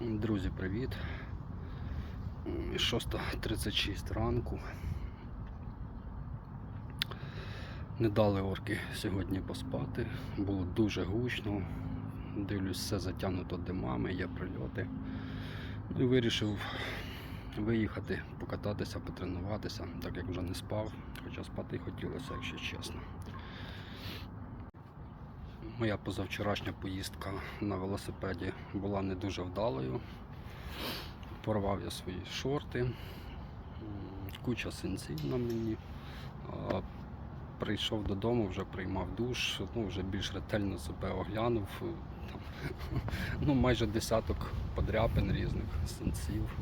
Друзі, привіт. 6.36 ранку. Не дали орки сьогодні поспати. Було дуже гучно. Дивлюсь, все затягнуто димами, є прильоти. Ну і вирішив виїхати, покататися, потренуватися, так як вже не спав, хоча спати хотілося, якщо чесно. Моя позавчорашня поїздка на велосипеді була не дуже вдалою. Порвав я свої шорти, куча синців на мені. Прийшов додому, вже приймав душ, ну, вже більш ретельно себе оглянув. Там, ну, майже десяток подряпин різних синців.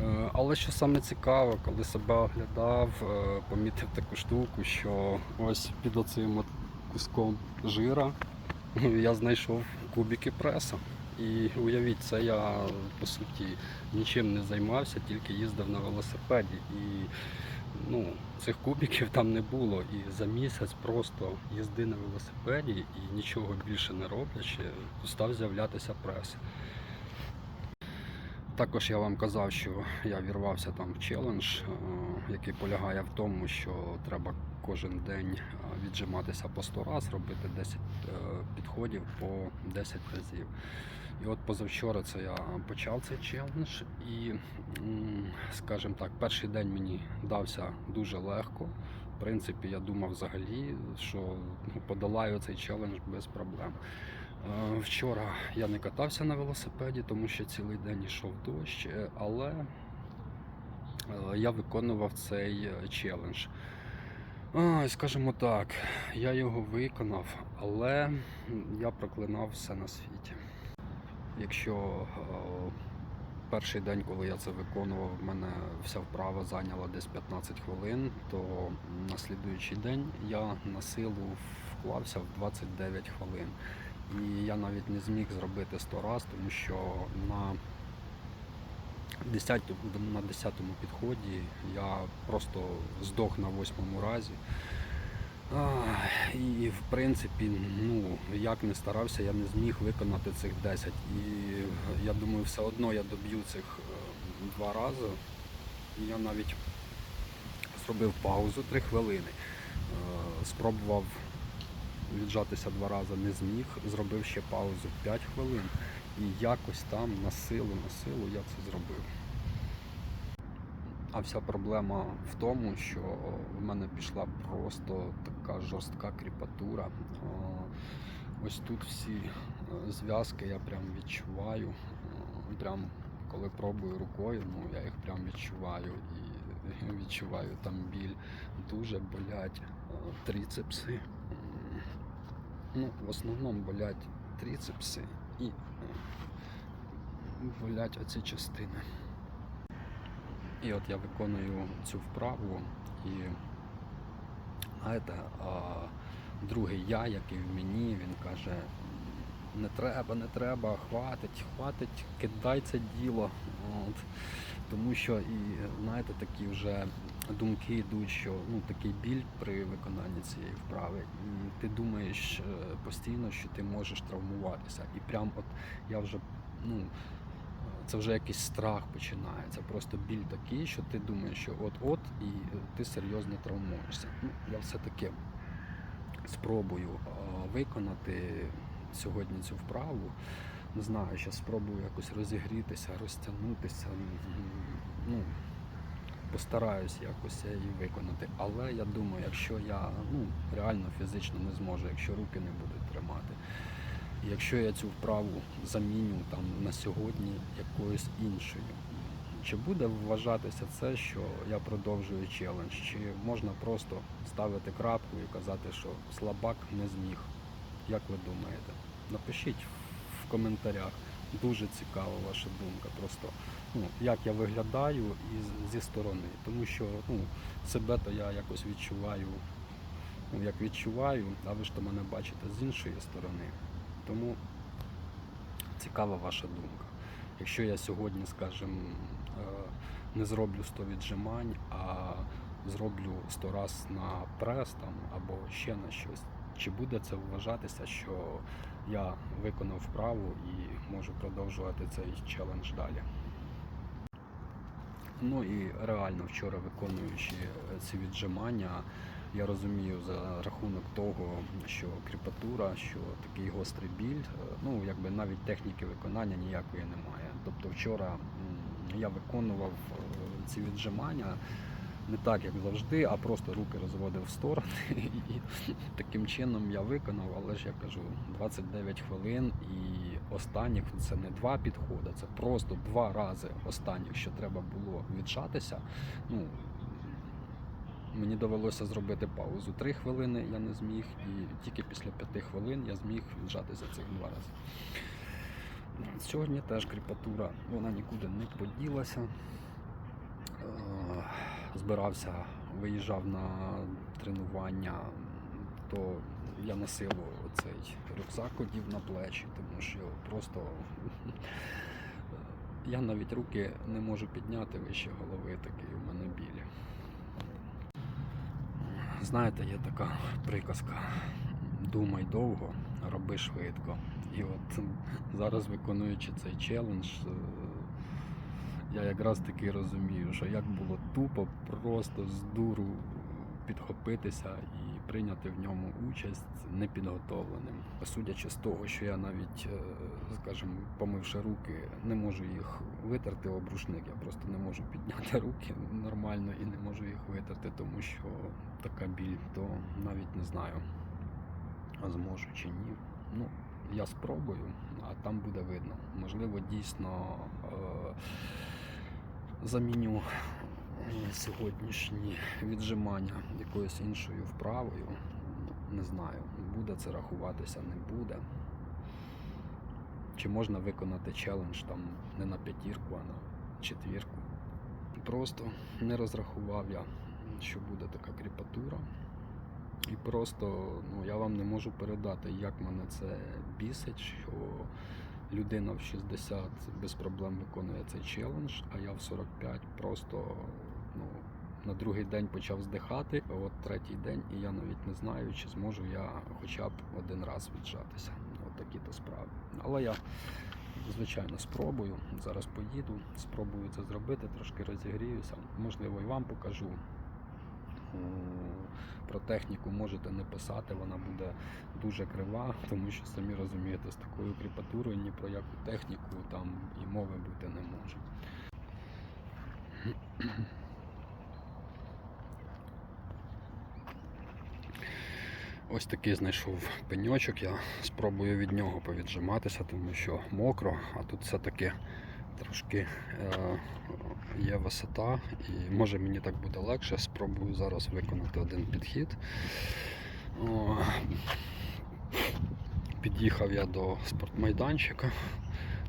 Е, Але що саме цікаво, коли себе оглядав, е, помітив таку штуку, що ось під оцим куском жира я знайшов кубики преса. І уявіть, це я по суті нічим не займався, тільки їздив на велосипеді. І ну, цих кубиків там не було. І за місяць просто їзди на велосипеді і нічого більше не роблячи, став з'являтися прес. Також я вам казав, що я вірвався там в челендж, е, який полягає в тому, що треба кожен день е, віджиматися по 100 разів, робити 10 е, підходів по 10 разів. І от позавчора це я почав цей челендж, і, скажімо так, перший день мені дався дуже легко. В принципі, я думав взагалі, що ну, подолаю цей челендж без проблем. Е, Вчора я не катався на велосипеді, тому що цілий день йшов дощ, е, але е, я виконував цей челендж. Скажімо так, я його виконав, але я проклинав все на світі. Якщо перший день, коли я це виконував, в мене вся вправа зайняла десь 15 хвилин, то на слідуючий день я на силу вклався в 29 хвилин. І я навіть не зміг зробити 100 раз, тому що на 10, на 10 підході я просто здох на 8 разі. А, І в принципі, ну як не старався, я не зміг виконати цих 10. І я думаю, все одно я доб'ю цих е, два рази. Я навіть зробив паузу 3 хвилини. Е, Спробував віджатися два рази, не зміг, зробив ще паузу 5 хвилин. І якось там на силу, на силу я це зробив. А вся проблема в тому, що в мене пішла просто така жорстка кріпатура. Ось тут всі е, зв'язки я прям відчуваю. Е, Прям коли пробую рукою, ну я їх прям відчуваю і відчуваю там біль. Дуже болять е, трицепси. Ну, в основному болять трицепси і е, болять оці частини. І от я виконую цю вправу і знаєте, а, другий я, який в мені, він каже, не треба, не треба, хватить, хватить, кидай це діло. От. Тому що і знаєте, такі вже думки йдуть, що ну, такий біль при виконанні цієї вправи, і ти думаєш е, постійно, що ти можеш травмуватися. І прям от я вже ну, це вже якийсь страх починається. Просто біль такий, що ти думаєш, що от-от, і ти серйозно травмуєшся. Ну, я все-таки спробую виконати сьогодні цю вправу. Не знаю, ще спробую якось розігрітися, розтягнутися. Ну, постараюсь якось її виконати. Але я думаю, якщо я ну, реально фізично не зможу, якщо руки не будуть тримати. Якщо я цю вправу заміню там на сьогодні якоюсь іншою, чи буде вважатися це, що я продовжую челендж, чи можна просто ставити крапку і казати, що слабак не зміг? Як ви думаєте? Напишіть в коментарях. Дуже цікава ваша думка. Просто ну, як я виглядаю і зі сторони. Тому що ну, себе то я якось відчуваю, ну, як відчуваю, а ви ж то мене бачите з іншої сторони. Тому цікава ваша думка. Якщо я сьогодні, скажімо, е, не зроблю 100 віджимань, а зроблю 100 раз на прес там, або ще на щось, чи буде це вважатися, що я виконав вправу і можу продовжувати цей челендж далі. Ну і реально вчора виконуючи ці віджимання, я розумію за рахунок того, що кріпатура, що такий гострий біль, е, ну якби навіть техніки виконання ніякої немає. Тобто вчора я виконував е, ці віджимання не так, як завжди, а просто руки розводив в сторони. І таким чином я виконав, але ж я кажу, 29 хвилин і останніх це не два підходи, це просто два рази останніх, що треба було віджатися. Ну, Мені довелося зробити паузу 3 хвилини, я не зміг, і тільки після 5 хвилин я зміг віджатися цих два рази. Сьогодні теж кріпатура, вона нікуди не поділася. Збирався, виїжджав на тренування, то я на силу цей рюкзак одів на плечі, тому що просто я навіть руки не можу підняти вище голови, такий у мене білі. Знаєте, є така приказка: думай довго, роби швидко. І от зараз виконуючи цей челендж, я якраз таки розумію, що як було тупо просто з дуру підхопитися і прийняти в ньому участь непідготовленим. Судячи з того, що я навіть, е, скажімо, помивши руки, не можу їх витерти об рушник, я просто не можу підняти руки нормально і не можу їх витерти, тому що така біль, то навіть не знаю, зможу чи ні. Ну, я спробую, а там буде видно. Можливо, дійсно е, заміню сьогоднішні віджимання якоюсь іншою вправою. Не знаю, буде це рахуватися, не буде. Чи можна виконати челендж там не на п'ятірку, а на четвірку. Просто не розрахував я, що буде така кріпатура. І просто ну, я вам не можу передати, як мене це бісить, що людина в 60 без проблем виконує цей челендж, а я в 45 просто ну, на другий день почав здихати, от третій день, і я навіть не знаю, чи зможу я хоча б один раз віджатися. От такі то справи. Але я, звичайно, спробую. Зараз поїду, спробую це зробити, трошки розігріюся. Можливо, і вам покажу. М, Про техніку можете не писати, вона буде дуже крива, тому що самі розумієте, з такою кріпатурою ні про яку техніку там і мови бути не може. Ось такий знайшов пеньочок, я спробую від нього повіджиматися, тому що мокро, а тут все-таки трошки е, є висота і може мені так буде легше. Спробую зараз виконати один підхід. Під'їхав я до спортмайданчика,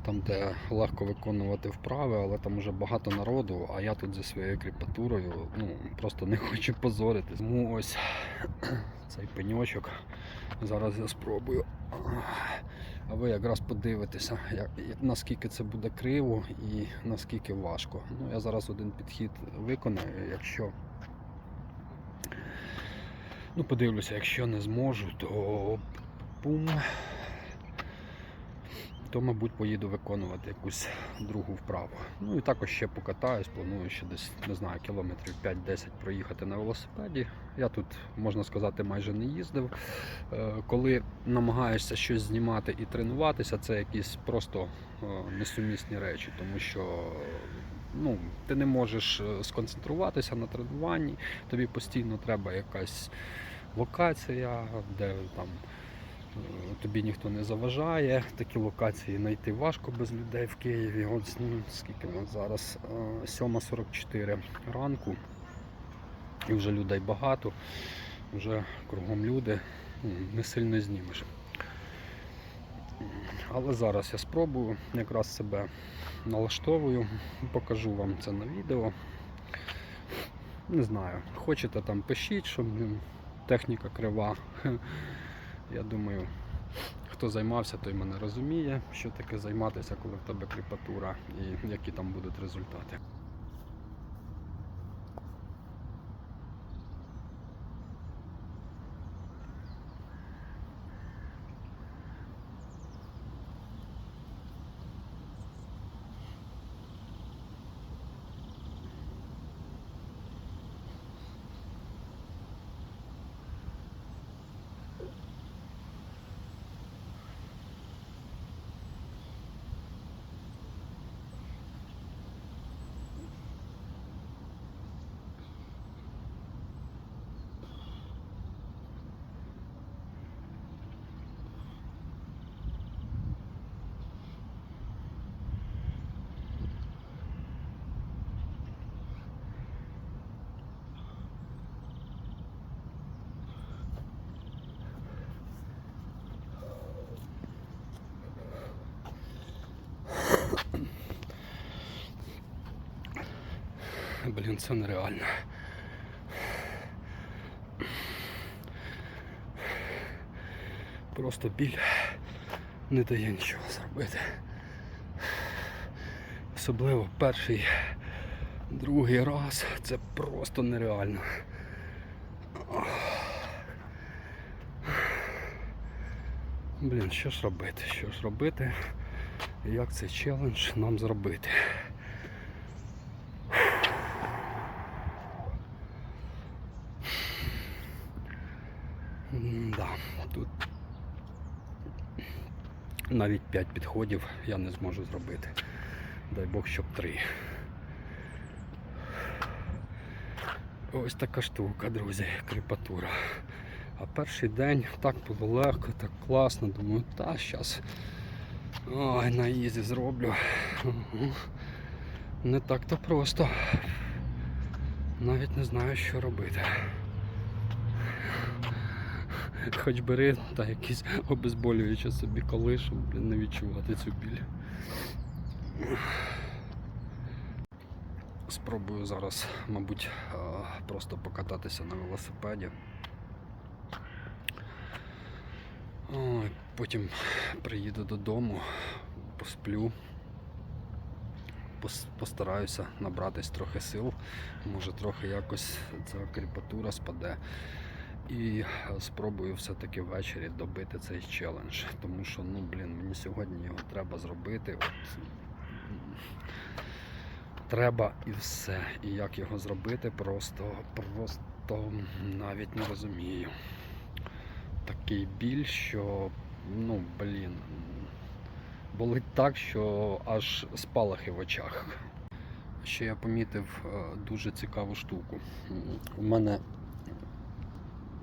там де легко виконувати вправи, але там вже багато народу, а я тут зі своєю кріпатурою ну, просто не хочу позоритись. Тому ось цей пеньочок. Зараз я спробую. А ви якраз подивитеся, як, наскільки це буде криво і наскільки важко. Ну, я зараз один підхід виконаю, якщо. Ну, подивлюся, якщо не зможу, то пум. То, мабуть, поїду виконувати якусь другу вправу. Ну і також ще покатаюсь, планую ще десь, не знаю, кілометрів 5-10 проїхати на велосипеді. Я тут, можна сказати, майже не їздив. Е, Коли намагаєшся щось знімати і тренуватися, це якісь просто е, несумісні речі, тому що ну, ти не можеш е, сконцентруватися на тренуванні, тобі постійно треба якась локація, де там. Е, Тобі ніхто не заважає, такі локації знайти важко без людей в Києві. От ну, скільки у нас зараз Е, 7.44 ранку, і вже людей багато, вже кругом люди, не сильно знімеш. Але зараз я спробую, якраз себе налаштовую, покажу вам це на відео. Не знаю, хочете там пишіть, що блін, техніка крива. Я думаю, хто займався, той мене розуміє, що таке займатися, коли в тебе кріпатура і які там будуть результати. Блін, це нереально. Просто біль не дає нічого зробити. Особливо перший, другий раз це просто нереально. Блін, що ж робити? Що ж робити? Як цей челендж нам зробити? Да, тут навіть 5 підходів я не зможу зробити. Дай Бог, щоб 3. Ось така штука, друзі, кріпатура. А перший день так було легко, так класно. Думаю, та зараз ой, на ізі зроблю. Не так то просто. Навіть не знаю, що робити. Хоч бери та якісь обезболюючі собі коли, блін, не відчувати цю біль. Спробую зараз, мабуть, просто покататися на велосипеді. Потім приїду додому, посплю, постараюся набратись трохи сил, може трохи якось ця кріпатура спаде. І е, спробую все-таки ввечері добити цей челендж. Тому що, ну блін, мені сьогодні його треба зробити. От, треба і все. І як його зробити, просто, просто навіть не розумію. Такий біль, що, ну, блін, болить так, що аж спалахи в очах. Ще я помітив е, дуже цікаву штуку. У мене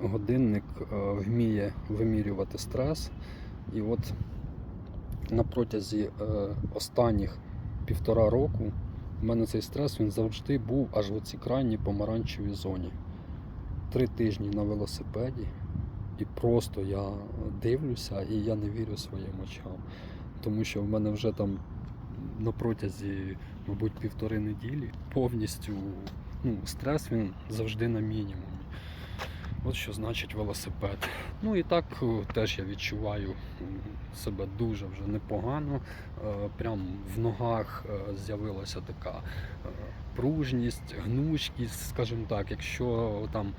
годинник е, вміє вимірювати стрес. І от на протязі е, останніх півтора року в мене цей стрес він завжди був аж в цій крайній помаранчевій зоні. Три тижні на велосипеді, і просто я дивлюся і я не вірю своїм очам. Тому що в мене вже там на протязі, мабуть, півтори неділі повністю ну, стрес він завжди на мінімумі. От що значить велосипед. Ну і так е, теж я відчуваю себе дуже вже непогано. Е, Прям в ногах е, з'явилася така пружність, гнучкість, скажімо так, якщо там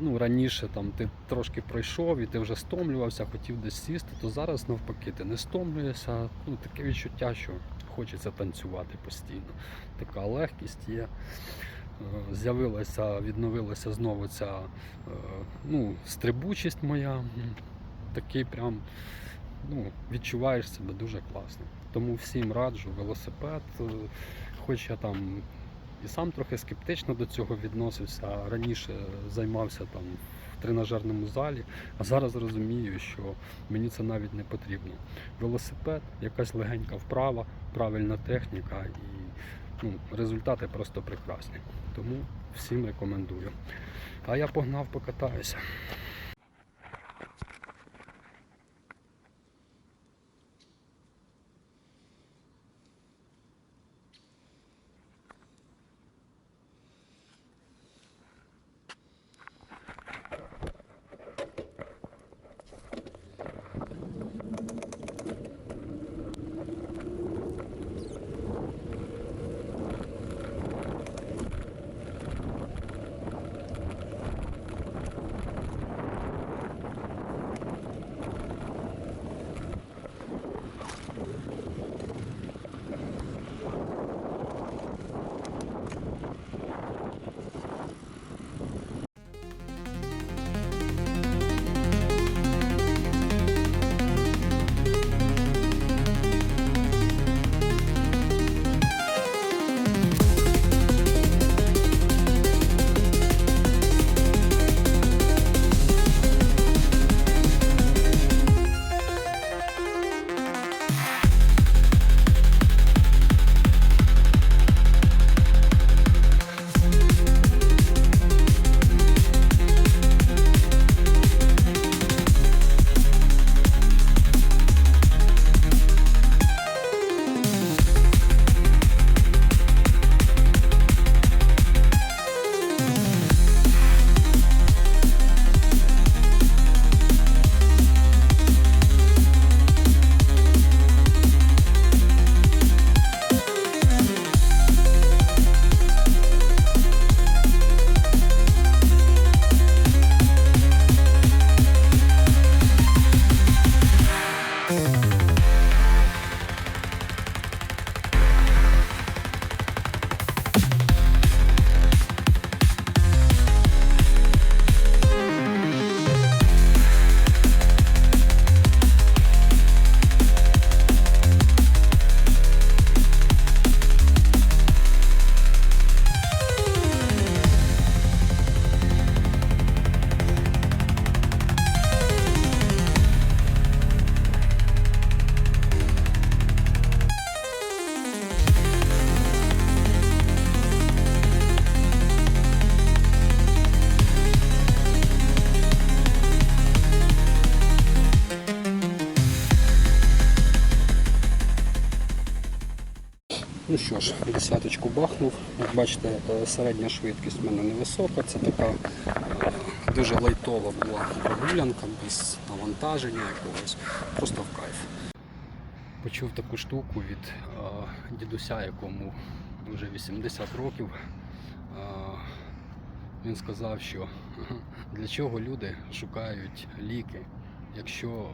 ну, раніше там, ти трошки пройшов і ти вже стомлювався, хотів десь сісти, то зараз навпаки ти не стомлюєшся. Ну, таке відчуття, що хочеться танцювати постійно. Така легкість є. Е, З'явилася, відновилася знову ця е, ну, стрибучість моя. Такий прям ну, відчуваєш себе дуже класно. Тому всім раджу велосипед. Е, Хоч я там і сам трохи скептично до цього відносився. Раніше займався там в тренажерному залі, а зараз розумію, що мені це навіть не потрібно. Велосипед, якась легенька вправа, правильна техніка і ну, результати просто прекрасні. Тому всім рекомендую. А я погнав покатаюся. Ну що ж, десяточку бахнув. Як бачите, е, середня швидкість в мене невисока. Це така е, дуже лайтова була прогулянка, без навантаження якогось, просто в кайф. Почув таку штуку від е, дідуся, якому вже 80 років. Е, він сказав, що для чого люди шукають ліки, якщо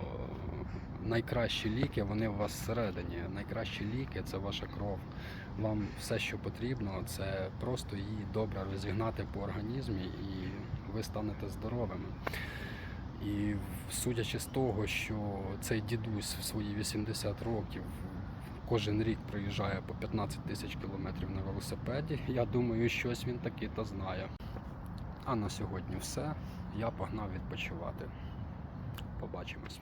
найкращі ліки вони у вас всередині. Найкращі ліки це ваша кров. Вам все, що потрібно, це просто її добре розігнати по організмі, і ви станете здоровими. І судячи з того, що цей дідусь в свої 80 років кожен рік проїжджає по 15 тисяч кілометрів на велосипеді, я думаю, щось він таки то знає. А на сьогодні все. Я погнав відпочивати. Побачимось.